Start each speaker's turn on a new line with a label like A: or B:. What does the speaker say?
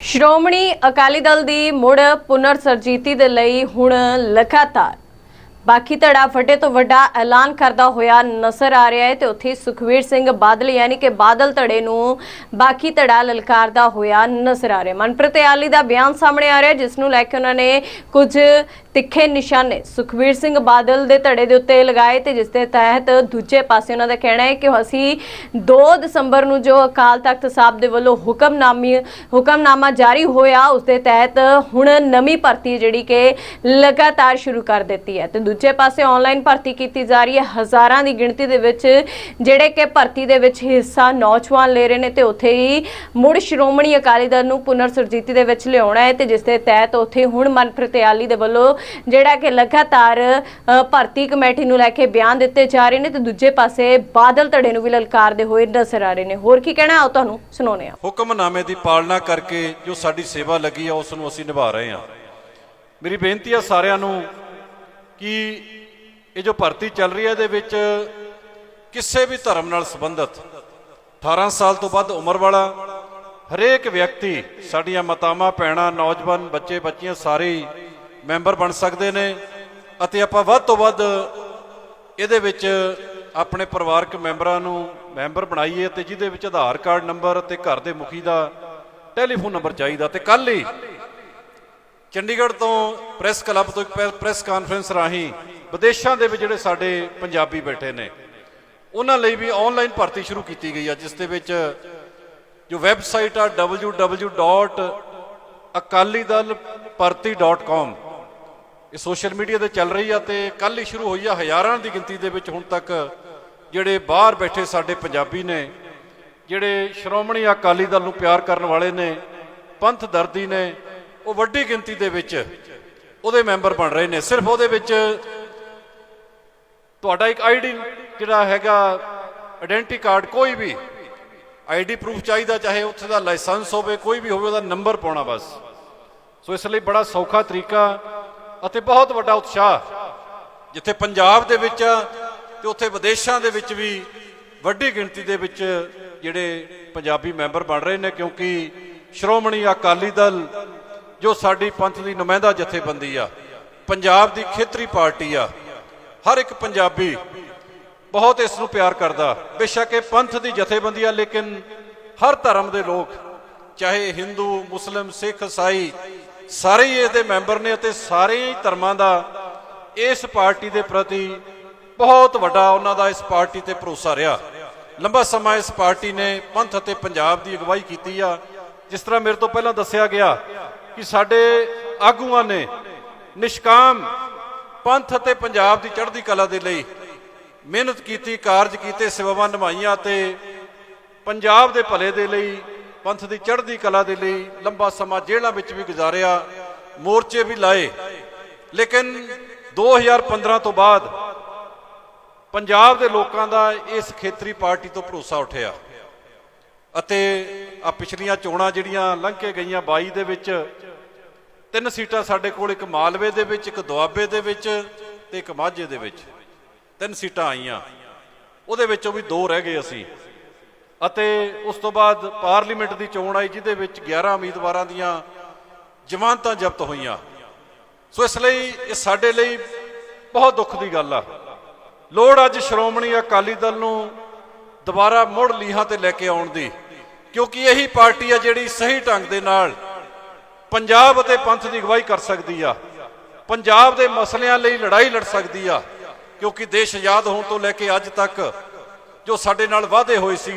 A: ਸ਼੍ਰੋਮਣੀ ਅਕਾਲੀ ਦਲ ਦੀ ਮੁੜ ਪੁਨਰ ਸਰਜੀਤੀ ਦੇ ਲਈ ਹੁਣ ਲਗਾਤਾਰ ਬਾਕੀ ਧੜਾ ਵੱਡੇ ਤੋਂ ਵੱਡਾ ਐਲਾਨ ਕਰਦਾ ਹੋਇਆ ਨਜ਼ਰ ਆ ਰਿਹਾ ਹੈ ਤੇ ਉੱਥੇ ਸੁਖਵੀਰ ਸਿੰਘ ਬਾਦਲ ਯਾਨੀ ਕਿ ਬਾਦਲ ਧੜੇ ਨੂੰ ਬਾਕੀ ਧੜਾ ਲਲਕਾਰਦਾ ਹੋਇਆ ਨਜ਼ਰ ਆ ਰਿਹਾ। ਮਨਪ੍ਰੀਤ ਆਲੀ ਦਾ ਬਿਆਨ ਸਾਹਮਣੇ ਆ ਰਿਹਾ ਜਿਸ ਨੂੰ ਲੈ ਕੇ ਉਹਨਾਂ ਨੇ ਕੁਝ ਤਿੱਖੇ ਨਿਸ਼ਾਨੇ ਸੁਖਵੀਰ ਸਿੰਘ ਬਾਦਲ ਦੇ ਧੜੇ ਦੇ ਉੱਤੇ ਲਗਾਏ ਤੇ ਜਿਸ ਦੇ ਤਹਿਤ ਦੂਜੇ ਪਾਸੇ ਉਹਨਾਂ ਦਾ ਕਹਿਣਾ ਹੈ ਕਿ ਅਸੀਂ 2 ਦਸੰਬਰ ਨੂੰ ਜੋ ਅਕਾਲ ਤਖਤ ਸਾਹਿਬ ਦੇ ਵੱਲੋਂ ਹੁਕਮਨਾਮੀ, ਹੁਕਮਨਾਮਾ ਜਾਰੀ ਹੋਇਆ, ਉਸ ਦੇ ਤਹਿਤ ਹੁਣ ਨਵੀਂ ਭਰਤੀ ਜਿਹੜੀ ਕਿ ਲਗਾਤਾਰ ਸ਼ੁਰੂ ਕਰ ਦਿੱਤੀ ਹੈ। ਤੇ ਦੂਜੇ ਪਾਸੇ ਆਨਲਾਈਨ ਭਰਤੀ ਕੀਤੀ ਜਾ ਰਹੀ ਹੈ। ਹਜ਼ਾਰਾਂ ਦੀ ਗਿਣਤੀ ਦੇ ਵਿੱਚ ਜਿਹੜੇ ਕਿ ਭਰਤੀ ਦੇ ਵਿੱਚ ਹਿੱਸਾ ਨੌਜਵਾਨ ਲੈ ਰਹੇ ਨੇ ਤੇ ਉੱਥੇ ਹੀ ਮੁੜ ਸ਼੍ਰੋਮਣੀ ਅਕਾਲੀ ਦਲ ਨੂੰ ਪੁਨਰ ਸੁਰਜੀਤੀ ਦੇ ਵਿੱਚ ਲਿਆਉਣਾ ਹੈ ਤੇ ਜਿਸ ਦੇ ਤਹਿਤ ਉੱਥੇ ਹੁਣ ਮਨਪ੍ਰੀਤ ਆਲੀ ਦੇ ਵੱਲੋਂ ਜਿਹੜਾ ਕਿ ਲਗਾਤਾਰ ਭਰਤੀ ਕਮੇਟੀ ਨੂੰ ਲੈ ਕੇ ਬਿਆਨ ਦਿੱਤੇ ਜਾ ਰਹੇ ਨੇ ਤੇ ਦੂਜੇ ਪਾਸੇ ਬਾਦਲ ਧੜੇ ਨੂੰ ਵੀ ਲਲਕਾਰਦੇ ਹੋਏ ਨਜ਼ਰ ਆ ਰਹੇ ਨੇ। ਹੋਰ ਕੀ ਕਹਿਣਾ ਆਓ ਤੁਹਾਨੂੰ ਸੁਣਾਉਂਦੇ ਹਾਂ।
B: ਹੁਕਮਨਾਮੇ ਦੀ ਪਾਲਣਾ ਕਰਕੇ ਜੋ ਸਾਡੀ ਸੇਵਾ ਲੱਗੀ ਆ, ਉਸ ਨੂੰ ਅਸੀਂ ਨਿਭਾ ਰਹੇ ਹਾਂ। ਮੇਰੀ ਬੇਨਤੀ ਆ ਸਾਰਿਆਂ ਨੂੰ ਕਿ ਇਹ ਜੋ ਭਰਤੀ ਚੱਲ ਰਹੀ ਹੈ ਇਹਦੇ ਵਿੱਚ ਕਿਸੇ ਵੀ ਧਰਮ ਨਾਲ ਸੰਬੰਧਿਤ 18 ਸਾਲ ਤੋਂ ਵੱਧ ਉਮਰ ਵਾਲਾ ਹਰੇਕ ਵਿਅਕਤੀ, ਸਾਡੀਆਂ ਮਾਤਾਵਾਂ, ਭੈਣਾਂ, ਨੌਜਵਾਨ, ਬੱਚੇ, ਬੱਚੀਆਂ ਸਾਰੇ ਮੈਂਬਰ ਬਣ ਸਕਦੇ ਨੇ ਅਤੇ ਆਪਾਂ ਵੱਧ ਤੋਂ ਵੱਧ ਇਹਦੇ ਵਿੱਚ ਆਪਣੇ ਪਰਿਵਾਰਕ ਮੈਂਬਰਾਂ ਨੂੰ ਮੈਂਬਰ ਬਣਾਈਏ ਤੇ ਜਿਹਦੇ ਵਿੱਚ ਆਧਾਰ ਕਾਰਡ ਨੰਬਰ ਅਤੇ ਘਰ ਦੇ ਮੁਖੀ ਦਾ ਟੈਲੀਫੋਨ ਨੰਬਰ ਚਾਹੀਦਾ ਤੇ ਕੱਲ ਹੀ ਚੰਡੀਗੜ੍ਹ ਤੋਂ ਪ੍ਰੈਸ ਕਲੱਬ ਤੋਂ ਇੱਕ ਪ੍ਰੈ- ਪ੍ਰੈਸ ਕਾਨਫਰੰਸ ਰਾਹੀਂ ਵਿਦੇਸ਼ਾਂ ਦੇ ਵਿੱਚ ਜਿਹੜੇ ਸਾਡੇ ਪੰਜਾਬੀ ਬੈਠੇ ਨੇ, ਉਹਨਾਂ ਲਈ ਵੀ ਆਨਲਾਈਨ ਭਰਤੀ ਸ਼ੁਰੂ ਕੀਤੀ ਗਈ ਆ, ਜਿਸ ਦੇ ਵਿੱਚ ਜੋ ਵੈਬਸਾਈਟ ਆ www.akalidalparti.com ਇਹ ਸੋਸ਼ਲ ਮੀਡੀਆ ਤੇ ਚੱਲ ਰਹੀ ਆ ਤੇ ਕੱਲ ਹੀ ਸ਼ੁਰੂ ਹੋਈ ਆ, ਹਜ਼ਾਰਾਂ ਦੀ ਗਿਣਤੀ ਦੇ ਵਿੱਚ ਹੁਣ ਤੱਕ ਜਿਹੜੇ ਬਾਹਰ ਬੈਠੇ ਸਾਡੇ ਪੰਜਾਬੀ ਨੇ, ਜਿਹੜੇ ਸ਼੍ਰੋਮਣੀ ਅਕਾਲੀ ਦਲ ਨੂੰ ਪਿਆਰ ਕਰਨ ਵਾਲੇ ਨੇ, ਪੰਥ ਦਰਦੀ ਨੇ ਉਹ ਵੱਡੀ ਗਿਣਤੀ ਦੇ ਵਿੱਚ ਉਹਦੇ ਮੈਂਬਰ ਬਣ ਰਹੇ ਨੇ। ਸਿਰਫ ਉਹਦੇ ਵਿੱਚ ਤੁਹਾਡਾ ਇੱਕ ਆਈਡੀ ਜਿਹੜਾ ਹੈਗਾ ਆਇਡੈਂਟੀ ਕਾਰਡ ਕੋਈ ਵੀ ਆਈਡੀ ਪ੍ਰੂਫ ਚਾਹੀਦਾ ਚਾਹੇ ਉੱਥੇ ਦਾ ਲਾਇਸੈਂਸ ਹੋਵੇ ਕੋਈ ਵੀ ਹੋਵੇ ਉਹਦਾ ਨੰਬਰ ਪਾਉਣਾ ਬਸ। ਸੋ ਇਸ ਲਈ ਬੜਾ ਸੌਖਾ ਤਰੀਕਾ ਅਤੇ ਬਹੁਤ ਵੱਡਾ ਉਤਸ਼ਾਹ ਜਿੱਥੇ ਪੰਜਾਬ ਦੇ ਵਿੱਚ ਆ, ਤੇ ਉੱਥੇ ਵਿਦੇਸ਼ਾਂ ਦੇ ਵਿੱਚ ਵੀ ਵੱਡੀ ਗਿਣਤੀ ਦੇ ਵਿੱਚ ਜਿਹੜੇ ਪੰਜਾਬੀ ਮੈਂਬਰ ਬਣ ਰਹੇ ਨੇ ਕਿਉਂਕਿ ਸ਼੍ਰੋਮਣੀ ਅਕਾਲੀ ਦਲ ਜੋ ਸਾਡੀ ਪੰਥ ਦੀ ਨੁਮਾਇੰਦਾ ਜਥੇਬੰਦੀ ਆ, ਪੰਜਾਬ ਦੀ ਖੇਤਰੀ ਪਾਰਟੀ ਆ, ਹਰ ਇੱਕ ਪੰਜਾਬੀ ਬਹੁਤ ਇਸ ਨੂੰ ਪਿਆਰ ਕਰਦਾ। ਬੇਸ਼ੱਕ ਇਹ ਪੰਥ ਦੀ ਜਥੇਬੰਦੀ ਆ, ਲੇਕਿਨ ਹਰ ਧਰਮ ਦੇ ਲੋਕ, ਚਾਹੇ ਹਿੰਦੂ ਮੁਸਲਿਮ ਸਿੱਖ ਈਸਾਈ ਸਾਰੇ ਹੀ ਇਹਦੇ ਮੈਂਬਰ ਨੇ ਅਤੇ ਸਾਰੇ ਹੀ ਧਰਮਾਂ ਦਾ ਇਸ ਪਾਰਟੀ ਦੇ ਪ੍ਰਤੀ ਬਹੁਤ ਵੱਡਾ ਉਹਨਾਂ ਦਾ ਇਸ ਪਾਰਟੀ ਤੇ ਭਰੋਸਾ ਰਿਹਾ। ਲੰਬਾ ਸਮਾਂ ਇਸ ਪਾਰਟੀ ਨੇ ਪੰਥ ਅਤੇ ਪੰਜਾਬ ਦੀ ਅਗਵਾਈ ਕੀਤੀ ਆ। ਜਿਸ ਤਰ੍ਹਾਂ ਮੇਰੇ ਤੋਂ ਪਹਿਲਾਂ ਦੱਸਿਆ ਗਿਆ ਕਿ ਸਾਡੇ ਆਗੂਆਂ ਨੇ ਨਿਸ਼ਕਾਮ ਪੰਥ ਅਤੇ ਪੰਜਾਬ ਦੀ ਚੜ੍ਹਦੀ ਕਲਾ ਦੇ ਲਈ ਮਿਹਨਤ ਕੀਤੀ, ਕਾਰਜ ਕੀਤੇ, ਸੇਵਾਵਾਂ ਨਿਭਾਈਆਂ ਤੇ ਪੰਜਾਬ ਦੇ ਭਲੇ ਦੇ ਲਈ, ਪੰਥ ਦੀ ਚੜ੍ਹਦੀ ਕਲਾ ਦੇ ਲਈ ਲੰਬਾ ਸਮਾਂ ਜੇਲ੍ਹਾਂ ਵਿੱਚ ਵੀ ਗੁਜ਼ਾਰਿਆ, ਮੋਰਚੇ ਵੀ ਲਾਏ। ਲੇਕਿਨ 2015 ਤੋਂ ਬਾਅਦ ਪੰਜਾਬ ਦੇ ਲੋਕਾਂ ਦਾ ਇਸ ਖੇਤਰੀ ਪਾਰਟੀ ਤੋਂ ਭਰੋਸਾ ਉੱਠਿਆ। ਅਤੇ ਆ ਪਿਛਲੀਆਂ ਚੋਣਾਂ ਜਿਹੜੀਆਂ ਲੰਘ ਕੇ ਗਈਆਂ 22 ਦੇ ਵਿੱਚ, ਤਿੰਨ ਸੀਟਾਂ ਸਾਡੇ ਕੋਲ, ਇੱਕ ਮਾਲਵੇ ਦੇ ਵਿੱਚ, ਇੱਕ ਦੁਆਬੇ ਦੇ ਵਿੱਚ ਤੇ ਇੱਕ ਮਾਝੇ ਦੇ ਵਿੱਚ। ਤਿੰਨ ਸੀਟਾਂ ਆਈਆਂ। ਉਹਦੇ ਵਿੱਚੋਂ ਵੀ ਦੋ ਰਹਿ ਗਏ ਅਸੀਂ। ਅਤੇ ਉਸ ਤੋਂ ਬਾਅਦ ਪਾਰਲੀਮੈਂਟ ਦੀ ਚੋਣ ਆਈ, ਜਿਹਦੇ ਵਿੱਚ 11 ਉਮੀਦਵਾਰਾਂ ਦੀਆਂ ਜ਼ਮਾਨਤਾਂ ਜ਼ਬਤ ਹੋਈਆਂ। ਸੋ ਇਸ ਲਈ ਇਹ ਸਾਡੇ ਲਈ ਬਹੁਤ ਦੁੱਖ ਦੀ ਗੱਲ ਆ। ਲੋੜ ਅੱਜ ਸ਼੍ਰੋਮਣੀ ਅਕਾਲੀ ਦਲ ਨੂੰ ਦੁਬਾਰਾ ਮੁੜ ਲੀਹਾਂ ਤੇ ਲੈ ਕੇ ਆਉਣ ਦੀ। ਕਿਉਂਕਿ ਇਹੀ ਪਾਰਟੀ ਆ ਜਿਹੜੀ ਸਹੀ ਢੰਗ ਦੇ ਨਾਲ ਪੰਜਾਬ ਅਤੇ ਪੰਥ ਦੀ ਅਗਵਾਈ ਕਰ ਸਕਦੀ ਆ। ਪੰਜਾਬ ਦੇ ਮਸਲਿਆਂ ਲਈ ਲੜਾਈ ਲੜ ਸਕਦੀ ਆ। ਕਿਉਂਕਿ ਦੇਸ਼ ਆਜ਼ਾਦ ਹੋਣ ਤੋਂ ਲੈ ਕੇ ਅੱਜ ਤੱਕ ਜੋ ਸਾਡੇ ਨਾਲ ਵਾਅਦੇ ਹੋਏ ਸੀ